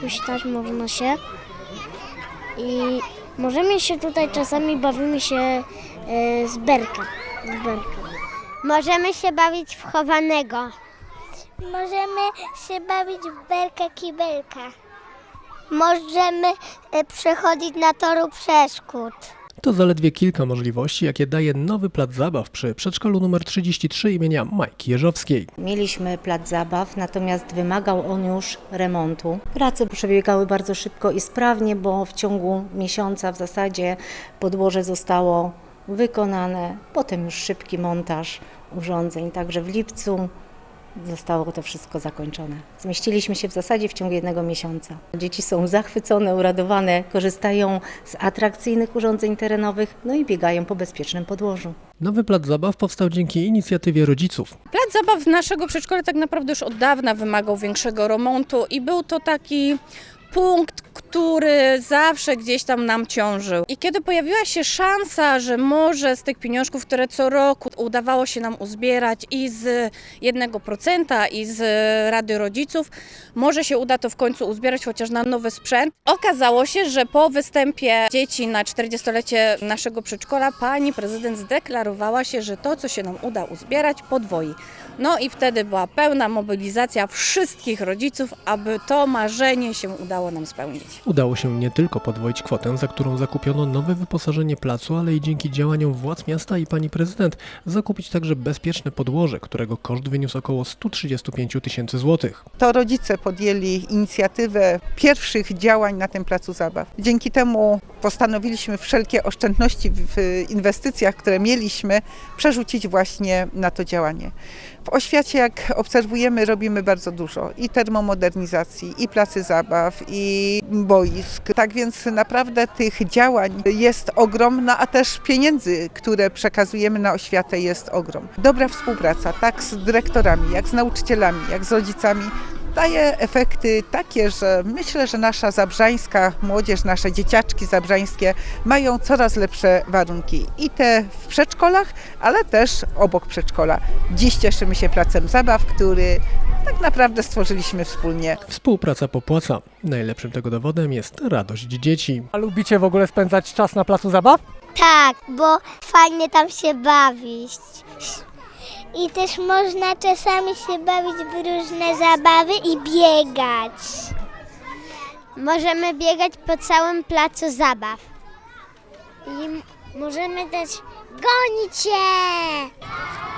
huśtać można się. I możemy się tutaj czasami bawimy się e, z berka. Z berka. Możemy się bawić w chowanego. Możemy się bawić w berka kibelka. Możemy e, przechodzić na toru przeszkód. To zaledwie kilka możliwości, jakie daje nowy plac zabaw przy przedszkolu nr 33 imienia Majki Jeżowskiej. Mieliśmy plac zabaw, natomiast wymagał on już remontu. Prace przebiegały bardzo szybko i sprawnie, bo w ciągu miesiąca w zasadzie podłoże zostało wykonane. Potem już szybki montaż urządzeń, także w lipcu zostało to wszystko zakończone. Zmieściliśmy się w zasadzie w ciągu jednego miesiąca. Dzieci są zachwycone, uradowane, korzystają z atrakcyjnych urządzeń terenowych, no i biegają po bezpiecznym podłożu. Nowy plac zabaw powstał dzięki inicjatywie rodziców. Plac zabaw naszego przedszkola tak naprawdę już od dawna wymagał większego remontu i był to taki punkt, który zawsze gdzieś tam nam ciążył. I kiedy pojawiła się szansa, że może z tych pieniążków, które co roku udawało się nam uzbierać i z 1% i z Rady Rodziców, może się uda to w końcu uzbierać chociaż na nowy sprzęt. Okazało się, że po występie dzieci na 40-lecie naszego przedszkola pani prezydent zdeklarowała się, że to, co się nam uda uzbierać, podwoi. No i wtedy była pełna mobilizacja wszystkich rodziców, aby to marzenie się udało nam spełnić. Udało się nie tylko podwoić kwotę, za którą zakupiono nowe wyposażenie placu, ale i dzięki działaniom władz miasta i pani prezydent zakupić także bezpieczne podłoże, którego koszt wyniósł około 135 tysięcy złotych. To rodzice podjęli inicjatywę pierwszych działań na tym placu zabaw. Dzięki temu postanowiliśmy wszelkie oszczędności w inwestycjach, które mieliśmy, przerzucić właśnie na to działanie. W oświacie, jak obserwujemy, robimy bardzo dużo i termomodernizacji, i placy zabaw, i boisk. Tak więc naprawdę tych działań jest ogrom, a też pieniędzy, które przekazujemy na oświatę jest ogrom. Dobra współpraca, tak z dyrektorami, jak z nauczycielami, jak z rodzicami, daje efekty takie, że myślę, że nasza zabrzańska młodzież, nasze dzieciaczki zabrzańskie mają coraz lepsze warunki i te w przedszkolach, ale też obok przedszkola. Dziś cieszymy się placem zabaw, który tak naprawdę stworzyliśmy wspólnie. Współpraca popłaca. Najlepszym tego dowodem jest radość dzieci. A lubicie w ogóle spędzać czas na placu zabaw? Tak, bo fajnie tam się bawić. I też można czasami się bawić w różne zabawy i biegać. Możemy biegać po całym placu zabaw. I możemy też gonić się.